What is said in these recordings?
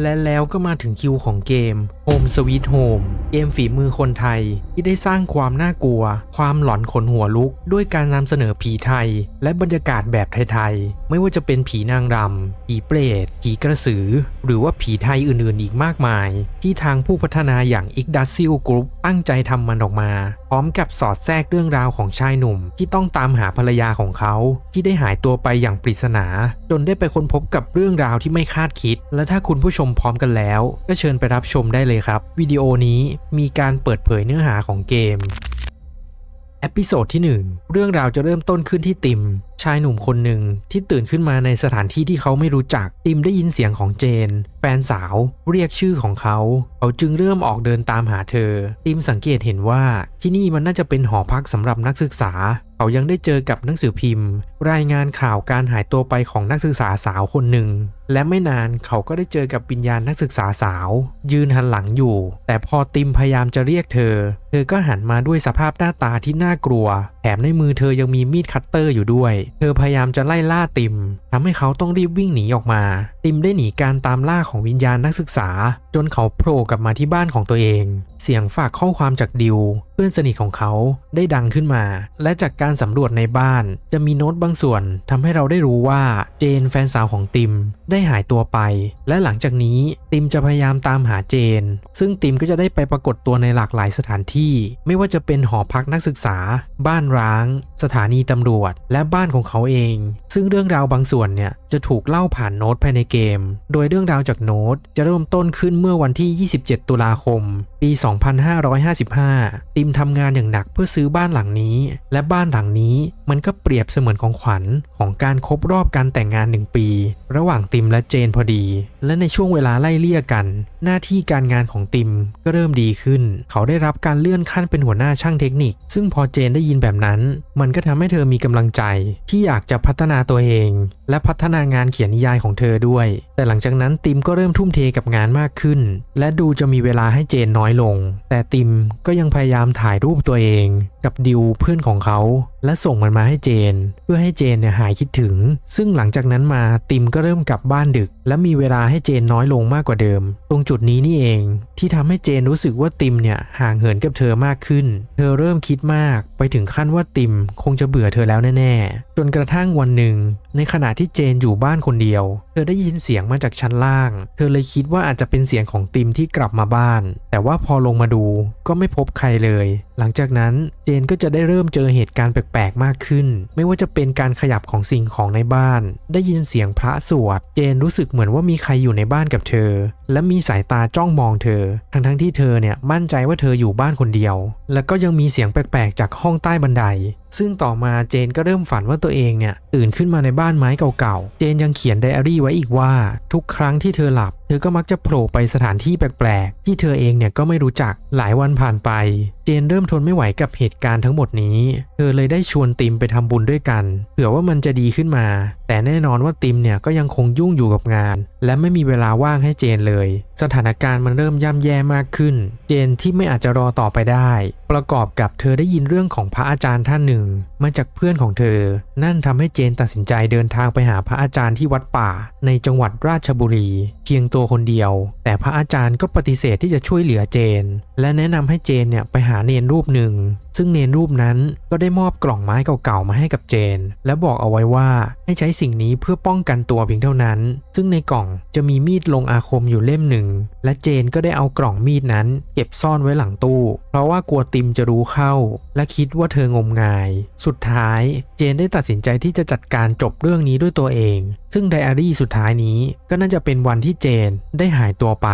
และแล้วก็มาถึงคิวของเกม Home Sweet Home เกมฝีมือคนไทย ที่ได้สร้างความน่ากลัว ความหลอนขนหัวลุก ด้วยการนำเสนอผีไทย และบรรยากาศแบบไทยๆ ไม่ว่าจะเป็นผีนางรำ ผีเปรต ผีกระสือ หรือว่าผีไทยอื่นๆ อีกมากมาย ที่ทางผู้พัฒนาอย่าง i g d a s i l Group ตั้งใจทำมันออกมา พร้อมกับสอดแทรกเรื่องราวของชายหนุ่ม ที่ต้องตามหาภรรยาของเขา ที่ได้หายตัวไปอย่างปริศนา จนได้ไปค้นพบกับเรื่องราวที่ไม่คาดคิด และถ้าคุณผู้ชมพร้อมกันแล้ว ก็เชิญไปรับชมได้เลยครับวิดีโอนี้มีการเปิดเผยเนื้อหาของเกม เอพิโซดที่ 1 เรื่องราวจะเริ่มต้นขึ้นที่ติม ชายหนุ่มคนหนึ่งที่ตื่นขึ้นมาในสถานที่ที่เขาไม่รู้จัก ติมได้ยินเสียงของเจน แฟนสาวเรียกชื่อของเขา เขาจึงเริ่มออกเดินตามหาเธอ ติมสังเกตเห็นว่าที่นี่มันน่าจะเป็นหอพักสำหรับนักศึกษา เขายังได้เจอกับหนังสือพิมพ์ รายงานข่าวการหายตัวไปของนักศึกษาสาวคนหนึ่ง และไม่นานเขาก็ได้เจอกับวิญญาณนักศึกษาสาว ยืนหันหลังอยู่ แต่พอติมพยายามจะเรียกเธอ เธอก็หันมาด้วยสภาพหน้าตาที่น่ากลัว แถมในมือเธอยังมีมีดคัตเตอร์อยู่ด้วยเธอพยายามจะไล่ล่าติมทำให้เขาต้องรีบวิ่งหนีออกมา ติมได้หนีการตามล่าของวิญญาณนักศึกษา จนเขาโผล่กลับมาที่บ้านของตัวเอง เสียงฝากข้อความจากดิว พื่อนสนิทของเขาได้ดังขึ้นมา และจากการสำรวจในบ้าน จะมีโน้ตบางส่วนทำให้เราได้รู้ว่าเจนแฟนสาวของติมได้หายตัวไป และหลังจากนี้ติมจะพยายามตามหาเจน ซึ่งติมก็จะได้ไปปรากฏตัวในหลากหลายสถานที่ ไม่ว่าจะเป็นหอพักนักศึกษา บ้านร้าง สถานีตำรวจ และบ้านของเขาเอง ซึ่งเรื่องราวบางส่วนเนี่ยจะถูกเล่าผ่านโน้ตภายในเกม โดยเรื่องราวจากโน้ตจะเริ่มต้นขึ้นเมื่อวันที่ 27 ตุลาคม ปี 2555 ติมทำงานอย่างหนักเพื่อซื้อบ้านหลังนี้ และบ้านหลังนี้มันก็เปรียบเสมือนของขวัญของการครบรอบการแต่งงาน 1 ปี ระหว่างติมและเจนพอดี และในช่วงเวลาไล่เลี่ยกัน หน้าที่การงานของติมก็เริ่มดีขึ้น เขาได้รับการเลื่อนขั้นเป็นหัวหน้าช่างเทคนิค ซึ่งพอเจนได้ยินแบบนั้น มันก็ทำให้เธอมีกำลังใจที่อยากจะพัฒนาตัวเอง และพัฒนางานเขียนนิยายของเธอด้วย แต่หลังจากนั้นติมก็เริ่มทุ่มเทกับงานมากขึ้น และดูจะมีเวลาให้เจนน้อยลง แต่ติมก็ยังพยายามถ่ายรูปตัวเอง กับดิวเพื่อนของเขา และส่งมันมาให้เจน เพื่อให้เจนเนี่ยหายคิดถึง ซึ่งหลังจากนั้นมาติมก็เริ่มกลับบ้านดึก และมีเวลาให้เจนน้อยลงมากกว่าเดิม ตรงจุดนี้นี่เอง ที่ทำให้เจนรู้สึกว่าติมเนี่ยห่างเหินกับเธอมากขึ้น เธอเริ่มคิดมาก ไปถึงขั้นว่าติมคงจะเบื่อเธอแล้วแน่ๆจนกระทั่งวันหนึ่งหนึ่งในขณะที่เจนอยู่บ้านคนเดียว เธอได้ยินเสียงมาจากชั้นล่าง เธอเลยคิดว่าอาจจะเป็นเสียงของติมที่กลับมาบ้าน แต่ว่าพอลงมาดูก็ไม่พบใครเลย หลังจากนั้นเจนก็จะได้เริ่มเจอเหตุการณ์แปลกๆมากขึ้น ไม่ว่าจะเป็นการขยับของสิ่งของในบ้าน ได้ยินเสียงพระสวด เจนรู้สึกเหมือนว่ามีใครอยู่ในบ้านกับเธอ และมีสายตาจ้องมองเธอ ทั้งๆที่เธอเนี่ยมั่นใจว่าเธออยู่บ้านคนเดียว แล้วก็ยังมีเสียงแปลกๆ จากห้องใต้บันได ซึ่งต่อมาเจนก็เริ่มฝันว่าตัวเองเนี่ยตื่นขึ้นมาในบ้านไม้เก่าๆ เจนยังเขียนไดอารี่ไว้อีกว่า ทุกครั้งที่เธอหลับ เธอก็มักจะโผล่ไปสถานที่แปลกๆ ที่เธอเองเนี่ยก็ไม่รู้จักหลายวันผ่านไป เจนเริ่มทนไม่ไหวกับเหตุการณ์ทั้งหมดนี้ เธอเลยได้ชวนติมไปทำบุญด้วยกัน เผื่อว่ามันจะดีขึ้นมา แต่แน่นอนว่าติมเนี่ยก็ยังคงยุ่งอยู่กับงาน และไม่มีเวลาว่างให้เจนเลย สถานการณ์มันเริ่มย่ำแย่มากขึ้น เจนที่ไม่อาจจะรอต่อไปได้ ประกอบกับเธอได้ยินเรื่องของพระอาจารย์ท่านหนึ่ง มาจากเพื่อนของเธอ นั่นทำให้เจนตัดสินใจเดินทางไปหาพระอาจารย์ที่วัดป่า ในจังหวัดราชบุรี เพียงตัวคนเดียว แต่พระอาจารย์ก็ปฏิเสธที่จะช่วยเหลือเจน และแนะนำให้เจนเนี่ยไปหาเนนรูปหนึ่ง ซึ่งเนนรูปนั้นก็ได้มอบกล่องไม้เก่าๆมาให้กับเจน และบอกเอาไว้ว่าให้ใช้สิ่งนี้เพื่อป้องกันตัวเพียงเท่านั้น ซึ่งในกล่องจะมีมีดลงอาคมอยู่เล่มหนึ่ง และเจนก็ได้เอากล่องมีดนั้น เก็บซ่อนไว้หลังตู้ เพราะว่ากลัวติมจะรู้เข้า และคิดว่าเธองมงาย สุดท้ายเจนได้ตัดสินใจที่จะจัดการจบเรื่องนี้ด้วยตัวเอง ซึ่งไดอารี่สุดท้ายนี้ก็น่าจะเป็นวันที่เจนได้หายตัวไป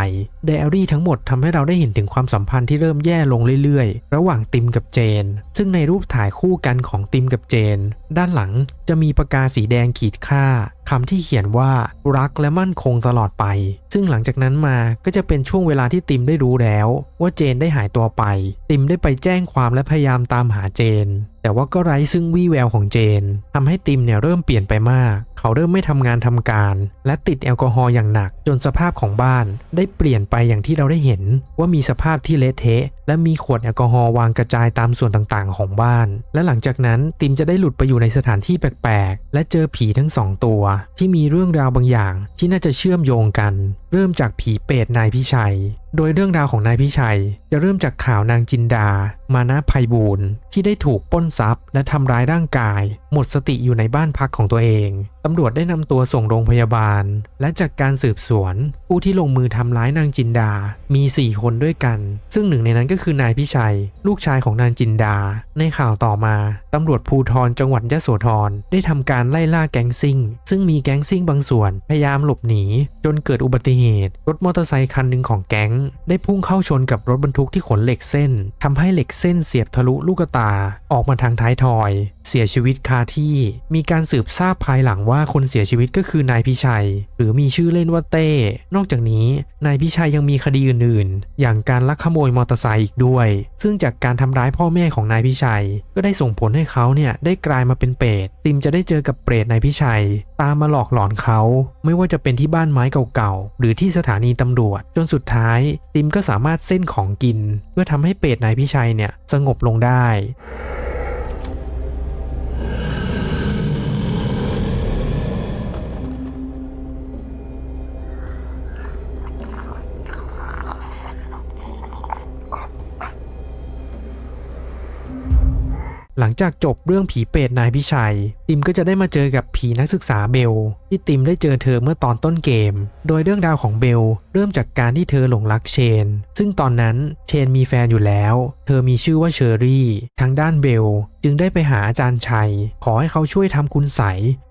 ไดอารี่ทั้งหมดทำให้เราได้เห็นถึงความสัมพันธ์ที่เริ่มแย่ลงเรื่อยๆ ระหว่างติมกับเจน ซึ่งในรูปถ่ายคู่กันของติมกับเจน ด้านหลังจะมีปากกาสีแดงขีดค่าคำที่เขียนว่ารักและมั่นคงตลอดไป ซึ่งหลังจากนั้นมาก็จะเป็นช่วงเวลาที่ติมได้รู้แล้ว ว่าเจนได้หายตัวไป ติมได้ไปแจ้งความและพยายามตามหาเจน แต่ว่าก็ไร้ซึ่งวี่แววของเจนทำให้ติมเนี่ยเริ่มเปลี่ยนไปมาก เขาเริ่มไม่ทำงานทำการ และติดแอลกอฮอล์อย่างหนัก จนสภาพของบ้านได้เปลี่ยนไปอย่างที่เราได้เห็น ว่ามีสภาพที่เละเทะ และมีขวดแอลกอฮอล์วางกระจายตามส่วนต่างๆ ของบ้าน และหลังจากนั้นติมจะได้หลุดไปอยู่ในสถานที่แปลกๆ และเจอผีทั้งสองตัว ที่มีเรื่องราวบางอย่างที่น่าจะเชื่อมโยงกัน เริ่มจากผีเปรตนายพิชัย โดยเรื่องราวของนายพิชัย จะเริ่มจากข่าวนางจินดา มานะภัยบูรณ์ที่ได้ถูกป้นทรัพย์ และทำร้ายร่างกาย หมดสติอยู่ในบ้านพักของตัวเอง ตำรวจได้นำตัวส่งโรงพยาบาล และจากการสืบสวน ผู้ที่ลงมือทำร้ายนางจินดา มี 4 คนด้วยกัน ซึ่งหนึ่งในนั้นก็คือนายพิชัย ลูกชายของนางจินดา ในข่าวต่อมาตำรวจภูธรจังหวัดยะโสธรได้ทำการไล่ล่าแก๊งซิ่ง ซึ่งมีแก๊งซิ่งบางส่วน พยายามหลบหนี จนเกิดอุบัติเหตุ รถมอเตอร์ไซคันหนึ่งของแก๊ง ได้พุ่งเข้าชนกับรถบรรทุกที่ขนเหล็กเส้นทำให้เหล็กเส้นเสียบทะลุลูกตา ออกมาทางท้ายทอย เสียชีวิตคาที่ มีการสืบทราบภายหลังว่า่าคนเสียชีวิตก็คือนายพิชัย หรือมีชื่อเล่นว่าเต้ นอกจากนี้นายพิชัยยังมีคดีอื่นๆ อย่างการลักขโมยมอเตอร์ไซค์อีกด้วย ซึ่งจากการทำร้ายพ่อแม่ของนายพิชัย ก็ได้ส่งผลให้เขาเนี่ยได้กลายมาเป็นเปรตติมจะได้เจอกับเปรตนายพิชัย ตามมาหลอกหลอนเขา ไม่ว่าจะเป็นที่บ้านไม้เก่าๆหรือที่สถานีตำรวจ จนสุดท้าย ติมก็สามารถเส้นของกิน เพื่อทำให้เปรตนายพิชัยเนี่ยสงบลงได้ หลังจากจบเรื่องผีเปรตนายพิชัยติมก็จะได้มาเจอกับผีนักศึกษาเบล ที่ติมได้เจอเธอเมื่อตอนต้นเกม โดยเรื่องราวของเบล เริ่มจากการที่เธอหลงรักเชน ซึ่งตอนนั้นเชนมีแฟนอยู่แล้ว เธอมีชื่อว่าเชอรี่ ทางด้านเบล จึงได้ไปหาอาจารย์ชัย ขอให้เขาช่วยทำคุณใส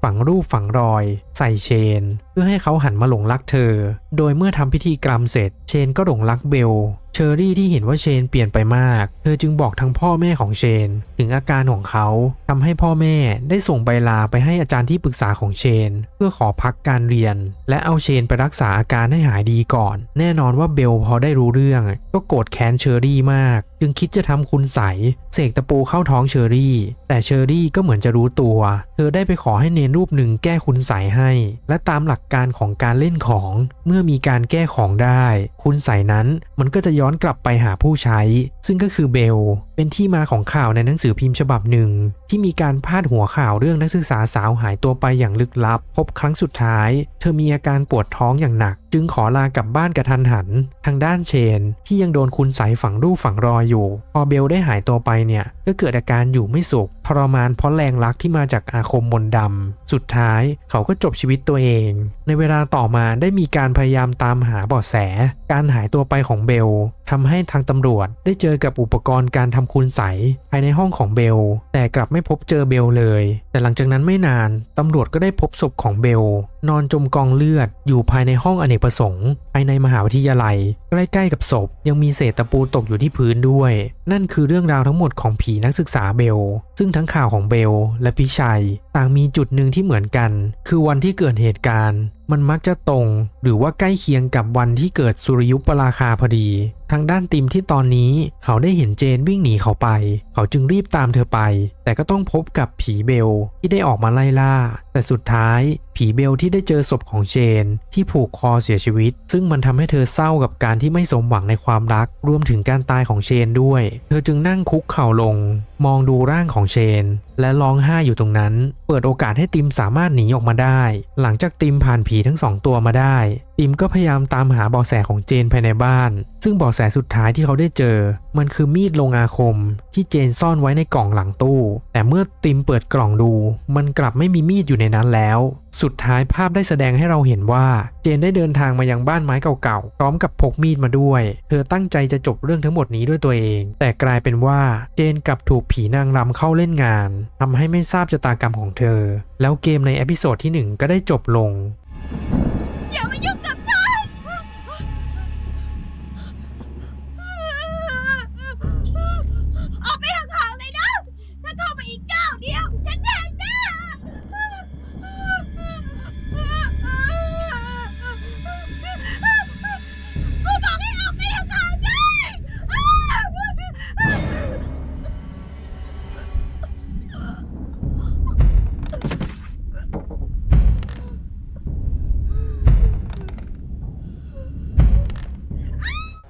ฝังรูปฝังรอย ใส่เชน เพื่อให้เขาหันมาหลงรักเธอ โดยเมื่อทำพิธีกรรมเสร็จ เชนก็หลงรักเบลเชอรี่ที่เห็นว่าเชนเปลี่ยนไปมาก เธอจึงบอกทั้งพ่อแม่ของเชน ถึงอาการของเขาทำให้พ่อแม่ได้ส่งใบลาไปให้อาจารย์ที่ปรึกษาของเชน เพื่อขอพักการเรียน และเอาเชนไปรักษาอาการให้หายดีก่อน แน่นอนว่าเบลพอได้รู้เรื่อง ก็โกรธแค้นเชอรี่มาก จึงคิดจะทำคุณใสเสกตะปูเข้าท้องเชอรี่ แต่เชอรี่ก็เหมือนจะรู้ตัว เธอได้ไปขอให้เนนรูปหนึ่งแก้คุณใสให้ และตามหลักการของการเล่นของ เมื่อมีการแก้ของได้ คุณใสนั้นมันก็จะย้อนกลับไปหาผู้ใช้ ซึ่งก็คือเบล เป็นที่มาของข่าวในหนังสือพิมพ์ฉบับหนึ่ง ที่มีการพาดหัวข่าวเรื่องนักศึกษาสาวหายตัวไปอย่างลึกลับ พบครั้งสุดท้าย เธอมีอาการปวดท้องอย่างหนัก จึงขอลากลับบ้านกระทันหัน ทางด้านเชน ที่ยังโดนคุณใสฝังรูปฝังรอยอยู่ พอเบลได้หายตัวไปเนี่ยก็เกิดอาการอยู่ไม่สุขทรมานเพราะแรงรักที่มาจากอาคมมนดำสุดท้ายเขาก็จบชีวิตตัวเอง ในเวลาต่อมาได้มีการพยายามตามหาเบาะแส การหายตัวไปของเบลทำให้ทางตำรวจได้เจอกับอุปกรณ์การทำคุณใสภายในห้องของเบล แต่กลับไม่พบเจอเบลเลย แต่หลังจากนั้นไม่นานตำรวจก็ได้พบศพของเบล นอนจมกองเลือด อยู่ภายในห้องอเนกประสงค์ภายในมหาวิทยาลัย ใกล้ๆกับศพ ยังมีเศษตะปูตกอยู่ที่พื้นด้วยนั่นคือเรื่องราวทั้งหมดของผีนักศึกษาเบล ซึ่งทั้งข่าวของเบลและพิชัย ต่างมีจุดหนึ่งที่เหมือนกัน คือวันที่เกิดเหตุการณ์ มันมักจะตรงหรือว่าใกล้เคียงกับวันที่เกิดสุริยุปราคาพอดี ทางด้านติมที่ตอนนี้เขาได้เห็นเจนวิ่งหนีเขาไป เขาจึงรีบตามเธอไป แต่ก็ต้องพบกับผีเบลที่ได้ออกมาไล่ล่า แต่สุดท้ายผีเบลที่ได้เจอศพของเจน ที่ผูกคอเสียชีวิต ซึ่งมันทำให้เธอเศร้ากับการที่ไม่สมหวังในความรัก รวมถึงการตายของเชนด้วย เธอจึงนั่งคุกเข่าลง มองดูร่างของเชน และร้องไห้อยู่ตรงนั้น เปิดโอกาสให้ติมสามารถหนีออกมาได้ หลังจากติมผ่านผีทั้งสองตัวมาได้ติมก็พยายามตามหาเบาะแสของเจนภายในบ้าน ซึ่งเบาะแสสุดท้ายที่เขาได้เจอ มันคือมีดลงอาคม ที่เจนซ่อนไว้ในกล่องหลังตู้ แต่เมื่อติมเปิดกล่องดู มันกลับไม่มีมีดอยู่ในนั้นแล้ว สุดท้ายภาพได้แสดงให้เราเห็นว่า เจนได้เดินทางมายังบ้านไม้เก่าๆ พร้อมกับพกมีดมาด้วย เธอตั้งใจจะจบเรื่องทั้งหมดนี้ด้วยตัวเอง แต่กลายเป็นว่าเจนกลับถูกผีนางรำเข้าเล่นงานทำให้ไม่ทราบชะตากรรมของเธอ แล้วเกมในเอพิโซดที่หนึ่งก็ได้จบลงอย่ามายุ่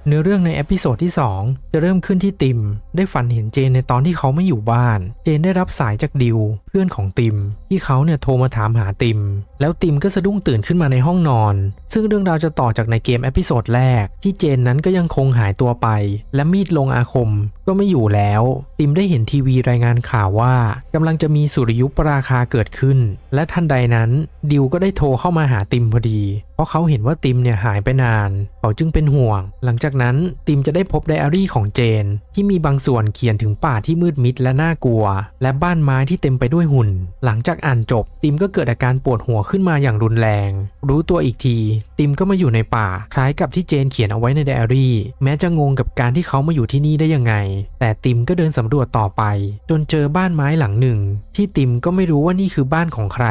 เนื้อเรื่องในเอพิโซดที่ 2 จะเริ่มขึ้นที่ติม ได้ฝันเห็นเจนในตอนที่เขาไม่อยู่บ้าน เจนได้รับสายจากดิว พื่อนของติม ที่เขาเนี่ยโทรมาถามหาติม แล้วติมก็สะดุ้งตื่นขึ้นมาในห้องนอน ซึ่งเรื่องราวจะต่อจากในเกมเอพิโซดแรก ที่เจนนั้นก็ยังคงหายตัวไป และมีดลงอาคมก็ไม่อยู่แล้ว ติมได้เห็นทีวีรายงานข่าวว่ากำลังจะมีสุริยุปราคาเกิดขึ้น และทันใดนั้น ดิวก็ได้โทรเข้ามาหาติมพอดี เพราะเขาเห็นว่าติมเนี่ยหายไปนาน เขาจึงเป็นห่วง หลังจากนั้นติมจะได้พบไดอารี่ของเจน ที่มีบางส่วนเขียนถึงป่าที่มืดมิดและน่ากลัว และบ้านไม้ที่เต็มไปด้วยหุ่น หลังจากอ่านจบ ติมก็เกิดอาการปวดหัวขึ้นมาอย่างรุนแรง รู้ตัวอีกที ติมก็มาอยู่ในป่า คล้ายกับที่เจนเขียนเอาไว้ในไดอารี่ แม้จะงงกับการที่เขามาอยู่ที่นี่ได้ยังไง แต่ติมก็เดินสำรวจต่อไป จนเจอบ้านไม้หลังหนึ่ง ที่ติมก็ไม่รู้ว่านี่คือบ้านของใคร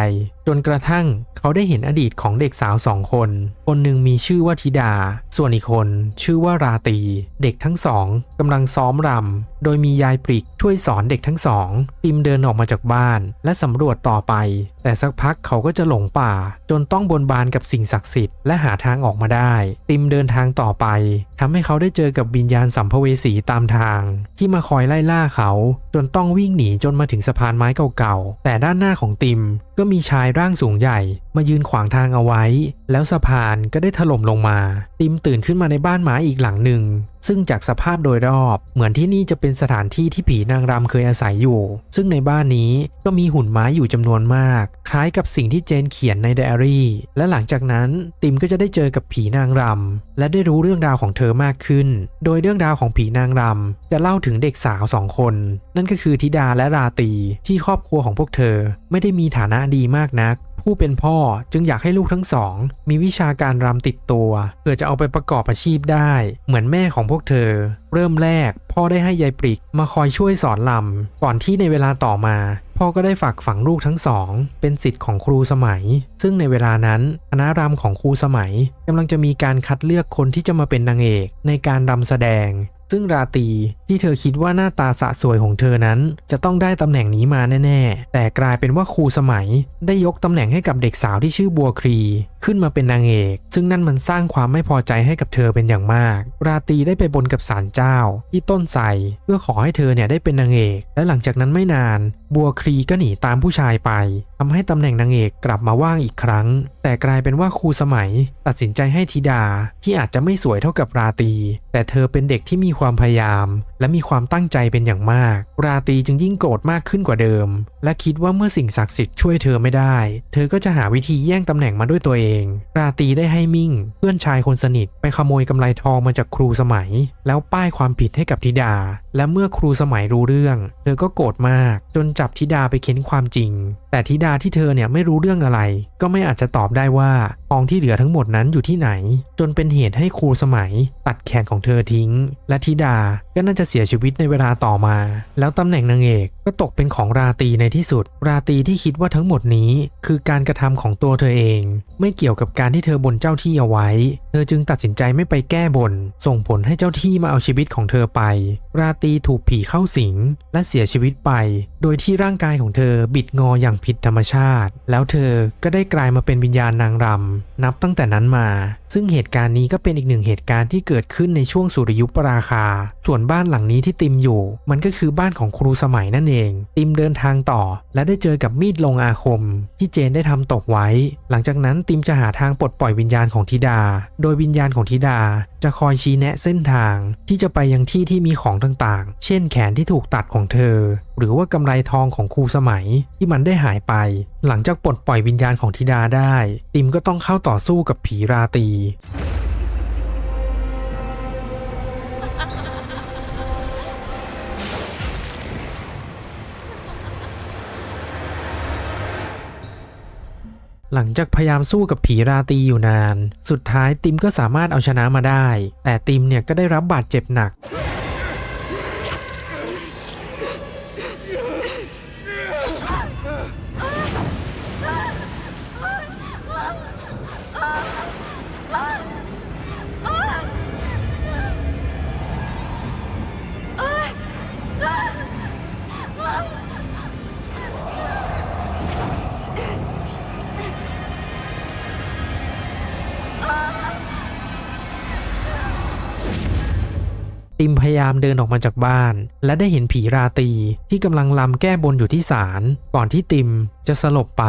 จนกระทั่งเขาได้เห็นอดีตของเด็กสาวสองคน คนหนึ่งมีชื่อว่าธิดา ส่วนอีกคนชื่อว่าราตี เด็กทั้งสองกำลังซ้อมรำ โดยมียายปริกช่วยสอนเด็กทั้งสอง ติมเดินออกมาจากบ้าน และสำรวจต่อไป แต่สักพักเขาก็จะหลงป่า จนต้องบนบานกับสิ่งศักดิ์สิทธิ์และหาทางออกมาได้ ติมเดินทางต่อไปทำให้เขาได้เจอกับวิญญาณสัมภเวสีตามทาง ที่มาคอยไล่ล่าเขา จนต้องวิ่งหนีจนมาถึงสะพานไม้เก่าๆแต่ด้านหน้าของติมก็มีชายร่างสูงใหญ่ มายืนขวางทางเอาไว้ แล้วสะพานก็ได้ถล่มลงมา ติมตื่นขึ้นมาในบ้านไม้อีกหลังหนึ่ง ซึ่งจากสภาพโดยรอบ เหมือนที่นี่จะเป็นสถานที่ที่ผีนางรำเคยอาศัยอยู่ ซึ่งในบ้านนี้ก็มีหุ่นไม้อยู่จำนวนมาก คล้ายกับสิ่งที่เจนเขียนในไดอารี่ และหลังจากนั้นติมก็จะได้เจอกับผีนางรำและได้รู้เรื่องราวของเธอมากขึ้น โดยเรื่องราวของผีนางรำจะเล่าถึงเด็กสาวสองคน นั่นก็คือธิดาและราตีที่ครอบครัวของพวกเธอ ไม่ได้มีฐานะดีมากนักผู้เป็นพ่อจึงอยากให้ลูกทั้งสอง มีวิชาการรำติดตัว เพื่อจะเอาไปประกอบอาชีพได้ เหมือนแม่ของพวกเธอ เริ่มแรก พ่อได้ให้ยายปริกมาคอยช่วยสอนลำก่อนที่ในเวลาต่อมา พ่อก็ได้ฝากฝังลูกทั้งสอง เป็นสิทธิ์ของครูสมัย ซึ่งในเวลานั้นคณะรำของครูสมัยกำลังจะมีการคัดเลือกคนที่จะมาเป็นนางเอกในการรำแสดง ซึ่งราตรีที่เธอคิดว่าหน้าตาสะสวยของเธอนั้น จะต้องได้ตำแหน่งนี้มาแน่ๆ แต่กลายเป็นว่าครูสมัย ได้ยกตำแหน่งให้กับเด็กสาวที่ชื่อบัวครี ขึ้นมาเป็นนางเอก ซึ่งนั่นมันสร้างความไม่พอใจให้กับเธอเป็นอย่างมาก ราตรีได้ไปบนกับศาลเจ้า ที่ต้นไทรเพื่อขอให้เธอเนี่ยได้เป็นนางเอก และหลังจากนั้นไม่นาน บัวครีก็หนีตามผู้ชายไปทำให้ตำแหน่งนางเอกกลับมาว่างอีกครั้ง แต่กลายเป็นว่าครูสมัยตัดสินใจให้ธิดาที่อาจจะไม่สวยเท่ากับราตรี แต่เธอเป็นเด็กที่มีความพยายาม และมีความตั้งใจเป็นอย่างมาก ราตรีจึงยิ่งโกรธมากขึ้นกว่าเดิม และคิดว่าเมื่อสิ่งศักดิ์สิทธิ์ช่วยเธอไม่ได้ เธอก็จะหาวิธีแย่งตำแหน่งมาด้วยตัวเอง ราตรีได้ให้มิ่ง เพื่อนชายคนสนิทไปขโมยกำไรทองมาจากครูสมัย แล้วป้ายความผิดให้กับธิดา และเมื่อครูสมัยรู้เรื่อง เธอก็โกรธมาก จนจับธิดาไปเค้นความจริง แต่ธิดาที่เธอเนี่ยไม่รู้เรื่องอะไร ก็ไม่อาจจะตอบได้ว่าทองที่เหลือทั้งหมดนั้นอยู่ที่ไหน จนเป็นเหตุให้ครูสมัย ตัดแขนของเธอทิ้ง และธิดาก็น่าจะเสียชีวิตในเวลาต่อมา แล้วตำแหน่งนางเอกก็ตกเป็นของราตีในที่สุด ราตีที่คิดว่าทั้งหมดนี้ คือการกระทำของตัวเธอเอง ไม่เกี่ยวกับการที่เธอบนเจ้าที่เอาไว้ เธอจึงตัดสินใจไม่ไปแก้บน ส่งผลให้เจ้าที่มาเอาชีวิตของเธอไป ราตีถูกผีเข้าสิง และเสียชีวิตไป โดยที่ร่างกายของเธอบิดงออย่างผิดธรรมชาติ แล้วเธอก็ได้กลายมาเป็นวิญญาณนางรำนับตั้งแต่นั้นมา ซึ่งเหตุการณ์นี้ก็เป็นอีกหนึ่งเหตุการณ์ที่เกิดขึ้นในช่วงสุริยุปราคา ส่วนบ้านหลังนี้ที่ติมอยู่ มันก็คือบ้านของครูสมัยนั่นเอง ติมเดินทางต่อ และได้เจอกับมีดลงอาคม ที่เจนได้ทำตกไว้ หลังจากนั้นติมจะหาทางปลดปล่อยวิญญาณของธิดา โดยวิญญาณของธิดา จะคอยชี้แนะเส้นทางที่จะไปยังที่ที่มีของต่างๆ เช่นแขนที่ถูกตัดของเธอ หรือว่ากำไรทองของครูสมัยที่มันได้หายไป หลังจากปลดปล่อยวิญญาณของธิดาได้ ติมก็ต้องเข้าต่อสู้กับผีราตรีหลังจากพยายามสู้กับผีราตรีอยู่นาน สุดท้ายติมก็สามารถเอาชนะมาได้ แต่ติมเนี่ยก็ได้รับบาดเจ็บหนัก ติมพยายามเดินออกมาจากบ้าน และได้เห็นผีราตรีที่กำลังลำแก้บนอยู่ที่ศาลก่อนที่ติม จะสลบไป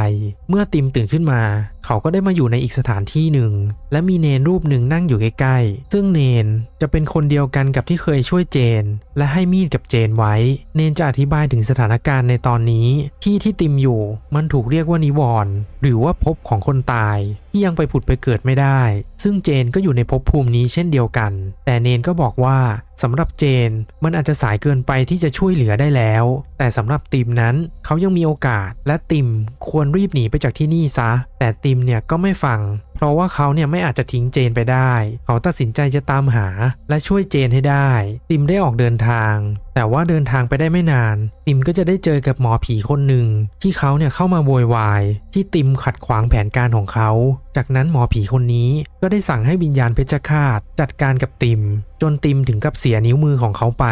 เมื่อติมตื่นขึ้นมา เขาก็ได้มาอยู่ในอีกสถานที่หนึ่ง และมีเนนรูปหนึ่งนั่งอยู่ใกล้ๆ ซึ่งเนนจะเป็นคนเดียวกันกับที่เคยช่วยเจน และให้มีดกับเจนไว้ เนนจะอธิบายถึงสถานการณ์ในตอนนี้ ที่ที่ติมอยู่มันถูกเรียกว่านิวรณ์หรือว่าภพของคนตาย ที่ยังไปผุดไปเกิดไม่ได้ ซึ่งเจนก็อยู่ในภพภูมินี้เช่นเดียวกัน แต่เนนก็บอกว่าสำหรับเจนมันอาจจะสายเกินไปที่จะช่วยเหลือได้แล้ว แต่สำหรับติมนั้นเขายังมีโอกาสและติมควรรีบหนีไปจากที่นี่ซะ แต่ติมเนี่ยก็ไม่ฟัง เพราะว่าเขาเนี่ยไม่อาจจะทิ้งเจนไปได้ เขาตัดสินใจจะตามหาและช่วยเจนให้ได้ ติมได้ออกเดินทาง แต่ว่าเดินทางไปได้ไม่นาน ติมก็จะได้เจอกับหมอผีคนหนึ่งที่เขาเนี่ยเข้ามาโวยวาย ที่ติมขัดขวางแผนการของเขา จากนั้นหมอผีคนนี้ก็ได้สั่งให้วิญญาณเพชฌฆาตจัดการกับติม จนติมถึงกับเสียนิ้วมือของเขาไป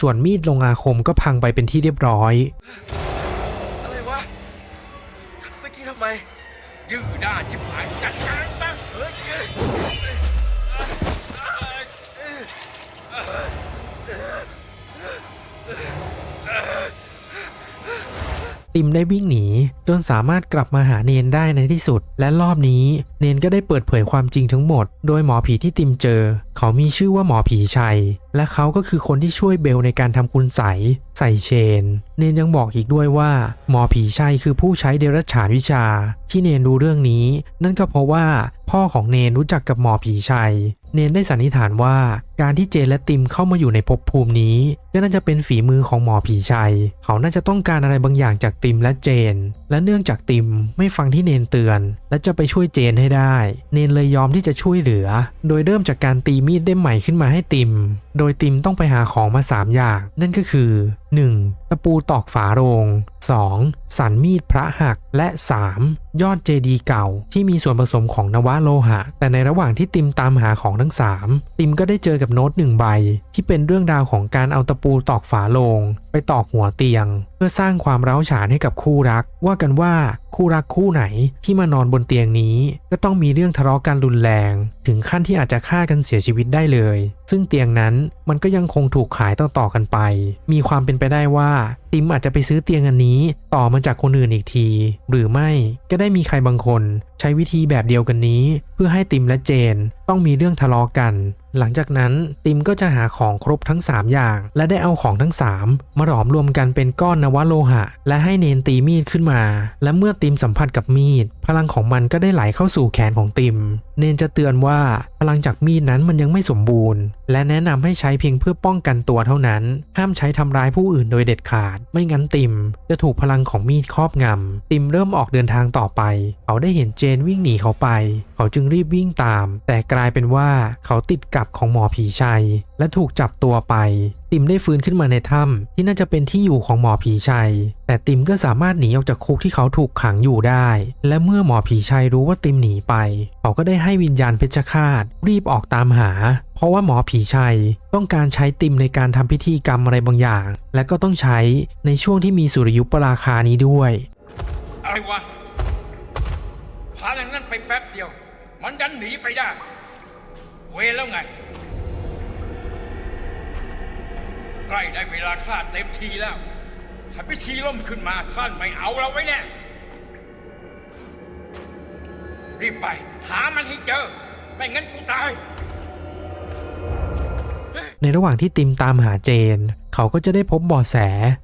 ส่วนมีดลงอาคมก็พังไปเป็นที่เรียบร้อย ดื้อด้านชิบหายจัดการซะเฮ้ยติมได้วิ่งหนี จนสามารถกลับมาหาเนนได้ในที่สุด และรอบนี้ เนนก็ได้เปิดเผยความจริงทั้งหมด โดยหมอผีที่ติมเจอ เขามีชื่อว่าหมอผีชัย และเขาก็คือคนที่ช่วยเบลในการทำคุณใสใส่เชน เนนยังบอกอีกด้วยว่า หมอผีชัยคือผู้ใช้เดรัจฉานวิชา ที่เนนรู้เรื่องนี้ นั่นก็เพราะว่าพ่อของเนนรู้จักกับหมอผีชัย เนนได้สันนิษฐานว่าการที่เจนและติมเข้ามาอยู่ในภพภูมินี้ก็น่าจะเป็นฝีมือของหมอผีชัย เขาน่าจะต้องการอะไรบางอย่างจากติมและเจน และเนื่องจากติมไม่ฟังที่เนนเตือน และจะไปช่วยเจนให้ได้ เนนเลยยอมที่จะช่วยเหลือ โดยเริ่มจากการตีมีดได้ใหม่ขึ้นมาให้ติม โดยติมต้องไปหาของมา 3 อย่าง นั่นก็คือ 1. ตะปูตอกฝาโรง 2. สันมีดพระหัก และ 3. ยอดเจดีย์เก่าที่มีส่วนผสมของนวะโลหะ แต่ในระหว่างที่ติมตามหาของทั้ง 3 ติมก็ได้เจอกับโน้ตหนึ่งใบ ที่เป็นเรื่องราวของการเอาตะปูตอกฝาโลง ไปตอกหัวเตียง เพื่อสร้างความร้าวฉานให้กับคู่รัก ว่ากันว่าคู่รักคู่ไหนที่มานอนบนเตียงนี้ ก็ต้องมีเรื่องทะเลาะกันรุนแรง ถึงขั้นที่อาจจะฆ่ากันเสียชีวิตได้เลย ซึ่งเตียงนั้นมันก็ยังคงถูกขายต่อๆกันไป มีความเป็นไปได้ว่า ติมอาจจะไปซื้อเตียงอันนี้ ต่อมาจากคนอื่นอีกที หรือไม่ก็ได้มีใครบางคน ใช้วิธีแบบเดียวกันนี้ เพื่อให้ติมและเจน ต้องมีเรื่องทะเลาะกัน หลังจากนั้นติมก็จะหาของครบทั้ง 3 อย่าง และได้เอาของทั้ง 3 มาหลอมรวมกันเป็นก้อนนวโลหะ และให้เนนตีมีดขึ้นมา และเมื่อติมสัมผัสกับมีด พลังของมันก็ได้ไหลเข้าสู่แขนของติม เนนจะเตือนว่าพลังจากมีดนั้นมันยังไม่สมบูรณ์ และแนะนำให้ใช้เพียงเพื่อป้องกันตัวเท่านั้น ห้ามใช้ทำร้ายผู้อื่นโดยเด็ดขาดไม่งั้นติมจะถูกพลังของมีดครอบงำ ติมเริ่มออกเดินทางต่อไป เขาได้เห็นเจนวิ่งหนีเขาไป เขาจึงรีบวิ่งตาม แต่กลายเป็นว่าเขาติดกับของหมอผีชัย และถูกจับตัวไป ติมได้ฟื้นขึ้นมาในถ้ำที่น่าจะเป็นที่อยู่ของหมอผีชัย แต่ติมก็สามารถหนีออกจากคุกที่เขาถูกขังอยู่ได้ และเมื่อหมอผีชัยรู้ว่าติมหนีไป เขาก็ได้ให้วิญญาณเพชฌฆาตรีบออกตามหา เพราะว่าหมอผีชัยต้องการใช้ติมในการทำพิธีกรรมอะไรบางอย่าง และก็ต้องใช้ในช่วงที่มีสุริยุปราคานี้ด้วยอะไรวะพาอย่างนั้นไปแป๊บเดียว มันดันหนีไปได้ เวแล้วไง ใกล้ได้เวลาฆ่าเต็มทีแล้วถ้าพิชีล่มขึ้นมาท่านไม่เอาเราไว้แน่ รีบไป หามันให้เจอ ไม่งั้นกูตาย ในระหว่างที่ติมตามหาเจน เขาก็จะได้พบเบาะแส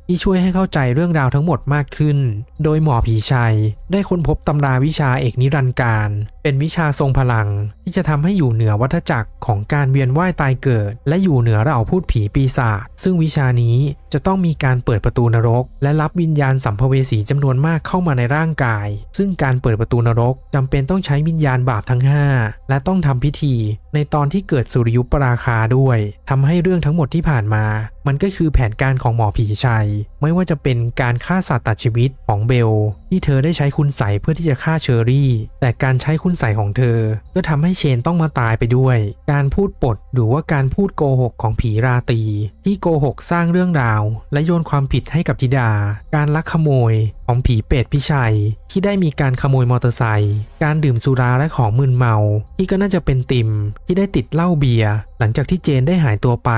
ที่ช่วยให้เข้าใจเรื่องราวทั้งหมดมากขึ้น โดยหมอผีชัย ได้ค้นพบตำราวิชาเอกนิรันดร์การเป็นวิชาทรงพลังที่จะทำให้อยู่เหนือวัฏจักรของการเวียนว่ายตายเกิด และอยู่เหนือเหล่าพูดผีปีศาจซึ่งวิชานี้จะต้องมีการเปิดประตูนรก และรับวิญญาณสัมภเวสีจำนวนมากเข้ามาในร่างกาย ซึ่งการเปิดประตูนรกจำเป็นต้องใช้วิญญาณบาปทั้ง 5 และต้องทำพิธี ในตอนที่เกิดสุริยุปราคาด้วยทำให้เรื่องทั้งหมดที่ผ่านมา มันก็คือแผนการของหมอผีชัย ไม่ว่าจะเป็นการฆ่าสัตว์ตัดชีวิตของเบล ที่เธอได้ใช้คุณใส่เพื่อที่จะฆ่าเชอรี่ แต่การใช้คุณใส่ของเธอ ก็ทำให้เชนต้องมาตายไปด้วย การพูดปดหรือว่าการพูดโกหกของผีราตรีที่โกหกสร้างเรื่องราว และโยนความผิดให้กับธิดา การลักขโมย ของผีเป็ดพิชัย ที่ได้มีการขโมยมอเตอร์ไซค์การดื่มสุราและของมึนเมา ที่ก็น่าจะเป็นติมที่ได้ติดเหล้าเบียร์หลังจากที่เจนได้หายตัวไป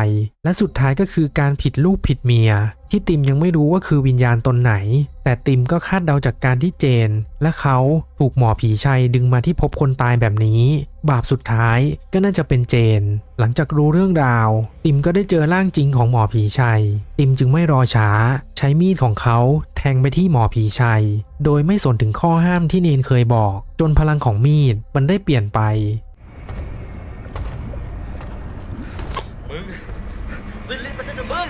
และสุดท้ายก็คือการผิดลูกผิดเมีย ที่ติมยังไม่รู้ว่าคือวิญญาณตนไหน แต่ติมก็คาดเดาจากการที่เจน และเขาถูกหมอผีชัยดึงมาที่พบคนตายแบบนี้ บาปสุดท้ายก็น่าจะเป็นเจน หลังจากรู้เรื่องราว ติมก็ได้เจอร่างจริงของหมอผีชัย ติมจึงไม่รอช้า ใช้มีดของเขาแทงไปที่หมอผีชัย โดยไม่สนถึงข้อห้ามที่เนนเคยบอก จนพลังของมีดมันได้เปลี่ยนไป มึงซิลิมันจะจะมึง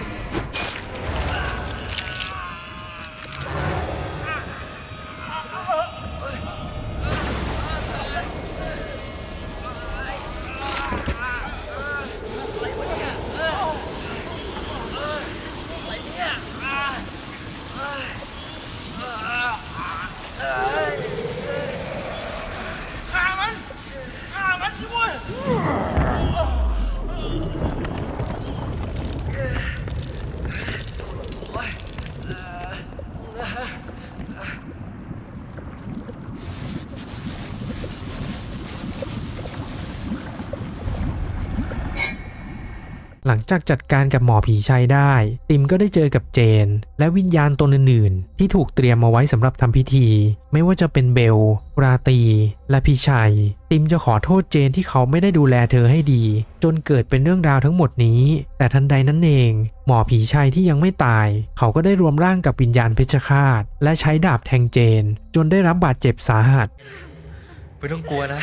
ฆ่ามันฆ่ามันสิเว้ย หลัง จากจัดการกับหมอผีชัยได้ ติมก็ได้เจอกับเจน และวิญญาณตนอื่นๆ ที่ถูกเตรียมมาไว้สำหรับทำพิธี ไม่ว่าจะเป็นเบล ราตี และพี่ชัย ติมจะขอโทษเจนที่เขาไม่ได้ดูแลเธอให้ดี จนเกิดเป็นเรื่องราวทั้งหมดนี้ แต่ทันใดนั้นเอง หมอผีชัยที่ยังไม่ตาย เขาก็ได้รวมร่างกับวิญญาณเพชฌฆาต และใช้ดาบแทงเจน จนได้รับบาดเจ็บสาหัสไม่ต้องกลัวนะ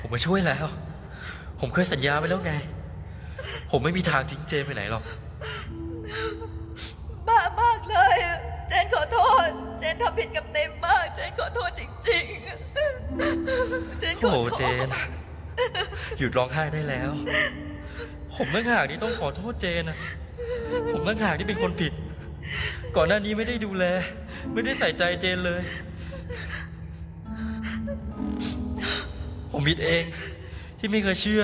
ผมมาช่วยแล้ว ผมเคยสัญญาไว้แล้วไง ผมไม่มีทางทิ้งเจนไปไหนหรอก บ้ามากเลยอะเจนขอโทษ เจนทำผิดกับเต็มมาก เจนขอโทษจริงๆ เจนขอโอ้โทษ เจน หยุดร้องไห้ได้แล้ว ผมตั้งหากที่ต้องขอโทษเจนนะผมตั้งหากที่เป็นคนผิด ก่อนหน้านี้ไม่ได้ดูแล ไม่ได้ใส่ใจเจนเลย ผมผิดเองที่ไม่เคยเชื่อ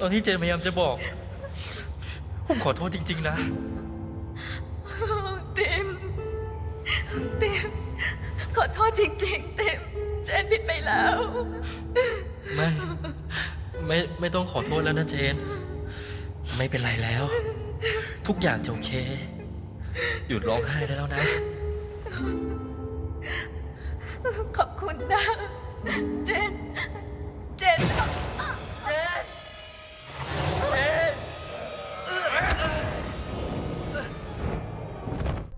ตอนที่เจนพยายามจะบอก ผมขอโทษจริง ๆ นะ ติม ติม ขอโทษจริง ๆ ติม เจนผิดไปแล้ว ไม่ ไม่ ไม่ต้องขอโทษแล้วนะเจน ไม่เป็นไรแล้ว ทุกอย่างจะโอเค หยุดร้องไห้ได้แล้วนะ ขอบคุณนะ เจน เจน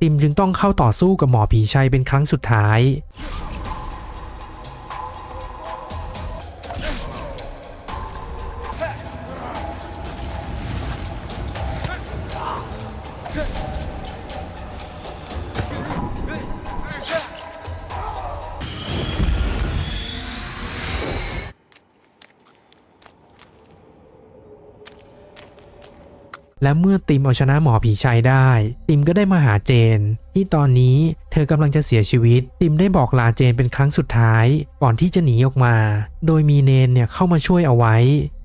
ติมจึงต้องเข้าต่อสู้กับหมอผีชัยเป็นครั้งสุดท้าย และเมื่อติมเอาชนะหมอผีชัยได้ ติมก็ได้มาหาเจนที่ตอนนี้เธอกำลังจะเสียชีวิต ติมได้บอกลาเจนเป็นครั้งสุดท้าย ก่อนที่จะหนีออกมา โดยมีเนนเนี่ยเข้ามาช่วยเอาไว้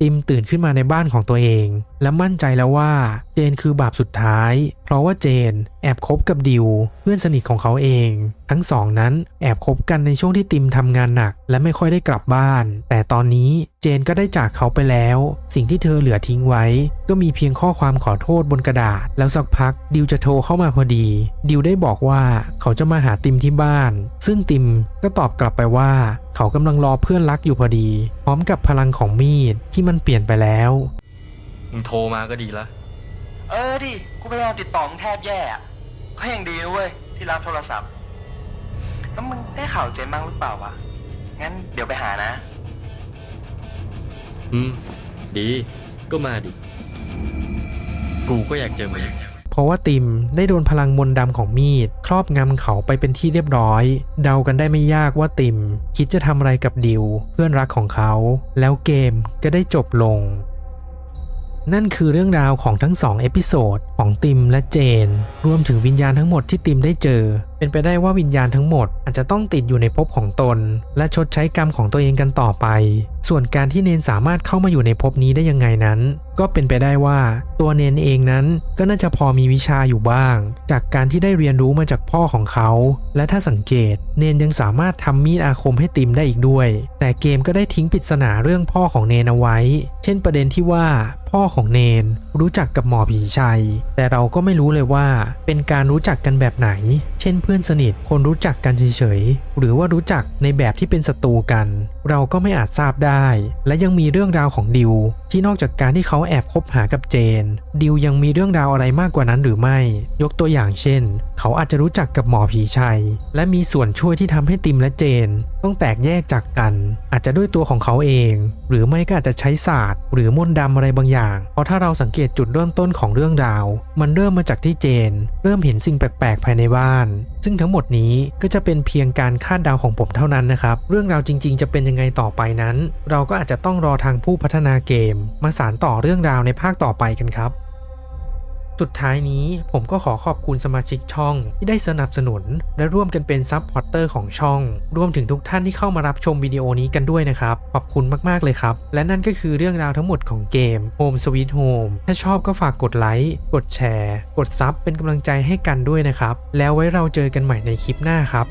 ติมตื่นขึ้นมาในบ้านของตัวเอง และมั่นใจแล้วว่าเจนคือบาปสุดท้าย เพราะว่าเจนแอบคบกับดิวเพื่อนสนิทของเขาเอง ทั้งสองนั้นแอบคบกันในช่วงที่ติมทำงานหนัก และไม่ค่อยได้กลับบ้าน แต่ตอนนี้เจนก็ได้จากเขาไปแล้ว สิ่งที่เธอเหลือทิ้งไว้ ก็มีเพียงข้อความขอโทษบนกระดาษ แล้วสักพักดิวจะโทรเข้ามาพอดี ดิวได้บอกว่าเขาจะมาหาติมที่บ้าน ซึ่งติมก็ตอบกลับไปว่า เขากำลังรอเพื่อนรักอยู่พอดี พร้อมกับพลังของมีดที่มันเปลี่ยนไปแล้วมึงโทรมาก็ดีละเออดิกูพยายามติดต่อมึงแทบแย่อะก็ยังดีนะเว้ยที่รับโทรศัพท์แล้วมึงได้ข่าวเจนบ้างหรือเปล่าวะงั้นเดี๋ยวไปหานะ อืม ดี ก็มาดิ กูก็อยากเจอมึงเพ ราะว่าติมได้โดนพลังมนต์ดำของมีด ครอบงำเขาไปเป็นที่เรียบร้อย เดากันได้ไม่ยากว่าติม คิดจะทำอะไรกับดิว เพื่อนรักของเขา แล้วเกมก็ได้จบลง นั่นคือเรื่องราวของทั้งสองเอพิโซดของติมและเจน รวมถึงวิญญาณทั้งหมดที่ติมได้เจอ เป็นไปได้ว่าวิญญาณทั้งหมด อาจจะต้องติดอยู่ในภพของตน และชดใช้กรรมของตัวเองกันต่อไป ส่วนการที่เนนสามารถเข้ามาอยู่ในภพนี้ได้ยังไงนั้น ก็เป็นไปได้ว่า ตัวเนนเองนั้นก็น่าจะพอมีวิชาอยู่บ้าง จากการที่ได้เรียนรู้มาจากพ่อของเขา และถ้าสังเกต เนนยังสามารถทำมีดอาคมให้ติมได้อีกด้วย แต่เกมก็ได้ทิ้งปริศนาเรื่องพ่อของเนนเอาไว้ เช่นประเด็นที่ว่าพ่อของเนนรู้จักกับหมอผีชัย แต่เราก็ไม่รู้เลยว่าเป็นการรู้จักกันแบบไหน เช่นเพื่อนสนิทคนรู้จักกันเฉยๆ หรือว่ารู้จักในแบบที่เป็นศัตรูกัน เราก็ไม่อาจทราบได้ และยังมีเรื่องราวของดิว ที่นอกจากการที่เขาแอบคบหากับเจน ดิวยังมีเรื่องราวอะไรมากกว่านั้นหรือไม่ ยกตัวอย่างเช่น เขาอาจจะรู้จักกับหมอผีชัย และมีส่วนช่วยที่ทำให้ติมและเจน ต้องแตกแยกจากกัน อาจจะด้วยตัวของเขาเอง หรือไม่ก็อาจจะใช้ศาสตร์ หรือมนต์ดำอะไรบางอย่าง เพราะถ้าเราสังเกตจุดเริ่มต้นของเรื่องราว มันเริ่มมาจากที่เจน เริ่มเห็นสิ่งแปลกๆ ภายในบ้าน ซึ่งทั้งหมดนี้ก็จะเป็นเพียงการคาดเดาของผมเท่านั้นนะครับ เรื่องราวจริง ๆ จะเป็นยังไงต่อไปนั้น เราก็อาจจะต้องรอทางผู้พัฒนาเกม มาสานต่อเรื่องราวในภาคต่อไปกันครับ สุดท้ายนี้ผมก็ขอขอบคุณสมาชิกช่อง ที่ได้สนับสนุน และร่วมกันเป็นซับพอร์เตอร์ของช่อง รวมถึงทุกท่านที่เข้ามารับชมวิดีโอนี้กันด้วยนะครับ ขอบคุณมาก ๆ เลยครับ และนั่นก็คือเรื่องราวทั้งหมดของเกม Home Sweet Home ถ้าชอบก็ฝากกดไลค์ กดแชร์ กดซับเป็นกำลังใจให้กันด้วยนะครับ แล้วไว้เราเจอกันใหม่ในคลิปหน้าครับ